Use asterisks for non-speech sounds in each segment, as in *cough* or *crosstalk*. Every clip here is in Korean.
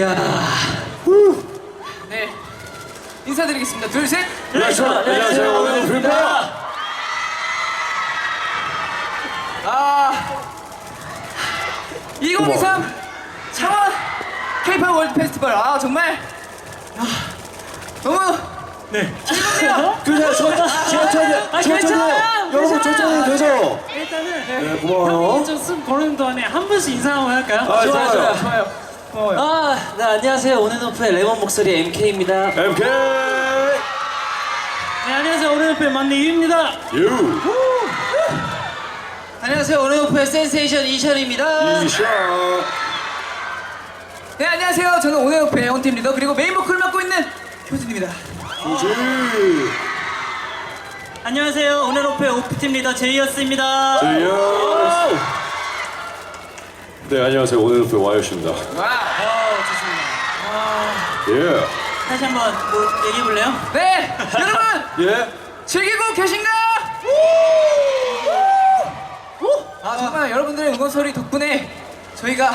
이야. 네. 인사드리겠습니다. 둘, 셋. 그렇죠. 안녕하세요. 오늘 불입니다. 아. 2023 창원 K-pop 월드 페스티벌. 아, 정말. 아, 너무. 네. 즐겁네요. 그냥 저 천천히 아, 천천히 괜찮아요. 여러분. 천천히 되죠. 일단은 네 고마워요. 좀숨 고르는 동안에 한 분씩 인사 한번 할까요? 아 좋아요. 좋아요. 고마워요. 아, 네, 안녕하세요. 온앤오프의 레몬 목소리 MK입니다. MK 네, 안녕하세요. 오른옆에 만내 유입니다. 유 안녕하세요. 온앤오프의 센세이션 이션입니다. 이샤 네, 안녕하세요. 저는 오늘 옆에 원팀 리더 그리고 메인 보컬을 맡고 있는 효진입니다. 우지 안녕하세요. 오른옆에 오프팀 리더 제이어스입니다. 제이어. 네 안녕하세요 오늘 그 와이엇입니다. 와. 예. 다시 한번 뭐 얘기해 볼래요? 네, *laughs* 여러분 예. 즐기고 계신가? 아 정말 여러분들의 응원 소리 덕분에 저희가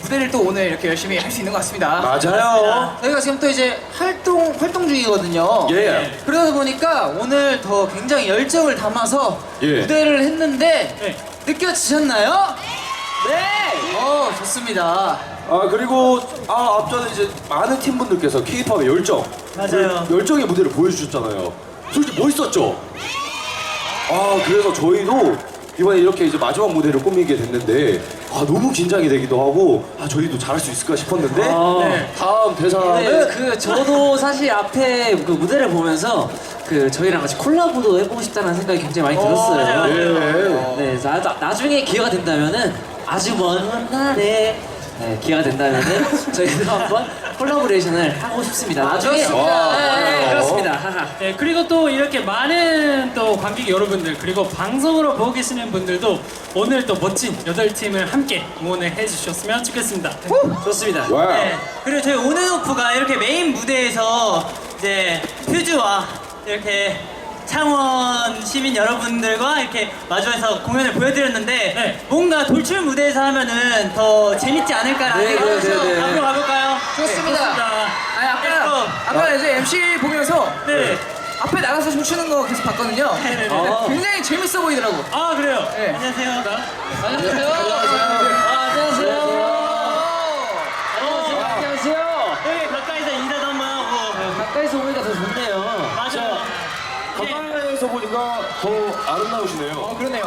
무대를 또 오늘 이렇게 열심히 할 수 있는 것 같습니다. 맞아요. 저희가 지금 또 이제 활동 활동 중이거든요. 예. 그러다 보니까 오늘 더 굉장히 열정을 담아서 예. 무대를 했는데 네. 느껴지셨나요? 네. 어, 좋습니다. 아 그리고 아 앞전에 이제 많은 팀분들께서 K-팝의 열정 맞아요. 그 열정의 무대를 보여주셨잖아요. 솔직히 멋있었죠. 아 그래서 저희도 이번에 이렇게 이제 마지막 무대를 꾸미게 됐는데 아 너무 긴장이 되기도 하고 아 저희도 잘할 수 있을까 싶었는데 네. 다음 대사는 네, 그 저도 사실 앞에 그 무대를 보면서 그 저희랑 같이 콜라보도 해보고 싶다는 생각이 굉장히 많이 들었어요. 맞아요. 예. 네, 나, 나, 나중에 기회가 된다면은 아주 먼 날에 네, 기회가 된다면은 저희도 한번 콜라보레이션을 하고 싶습니다. 나중에 좋습니다. 네, 와. 그렇습니다. 하하. 네, 그리고 또 이렇게 많은 또 관객 여러분들 그리고 방송으로 보고 계시는 분들도 오늘 또 멋진 여덟 팀을 함께 응원을 해주셨으면 좋겠습니다. 좋습니다. 와우. 네. 그리고 저희 온앤오프가 이렇게 메인 무대에서 이제 퓨즈와 이렇게 창원 시민 여러분들과 이렇게 마주해서 공연을 보여드렸는데 네. 뭔가 돌출 무대에서 하면은 더 재밌지 않을까라는 네, 생각이 네, 네, 네. 앞으로 가볼까요? 좋습니다. 아니 아까 아까 이제 MC 보면서 네. 앞에 나가서 춤추는 거 계속 봤거든요. 네. 어. 굉장히 재밌어 보이더라고. 아 그래요? 네. 안녕하세요. 안녕하세요. 아, 안녕하세요. 안녕하세요. 안녕하세요. 여기 가까이서 인사도 한번 하고 가까이서 보니까 더 좋네요. 맞아요. 네. 가까이에서 보니까 더 아름다우시네요. 어 그러네요.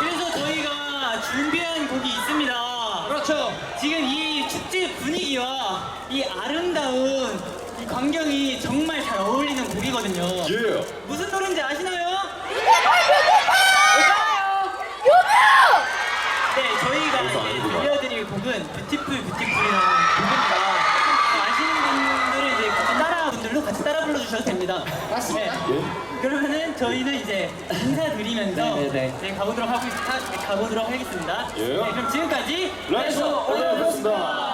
그래서 저희가 준비한 곡이 있습니다. 그렇죠. 지금 이 축제 분위기와 이 아름다운 이 광경이 정말 잘 어울리는 곡이거든요. 예. 무슨 노래인지 아시나요? 네, 저희가 이제 들려드릴 곡은 뷰티풀 뷰티풀이라는 주셔도 됩니다. 맞습니다. 그러면은 저희는 이제 인사드리면서 네, 네, 네, 가보도록 하고 하- 가보도록 하겠습니다. 예. 네, 그럼 지금까지! 오늘 뵙겠습니다.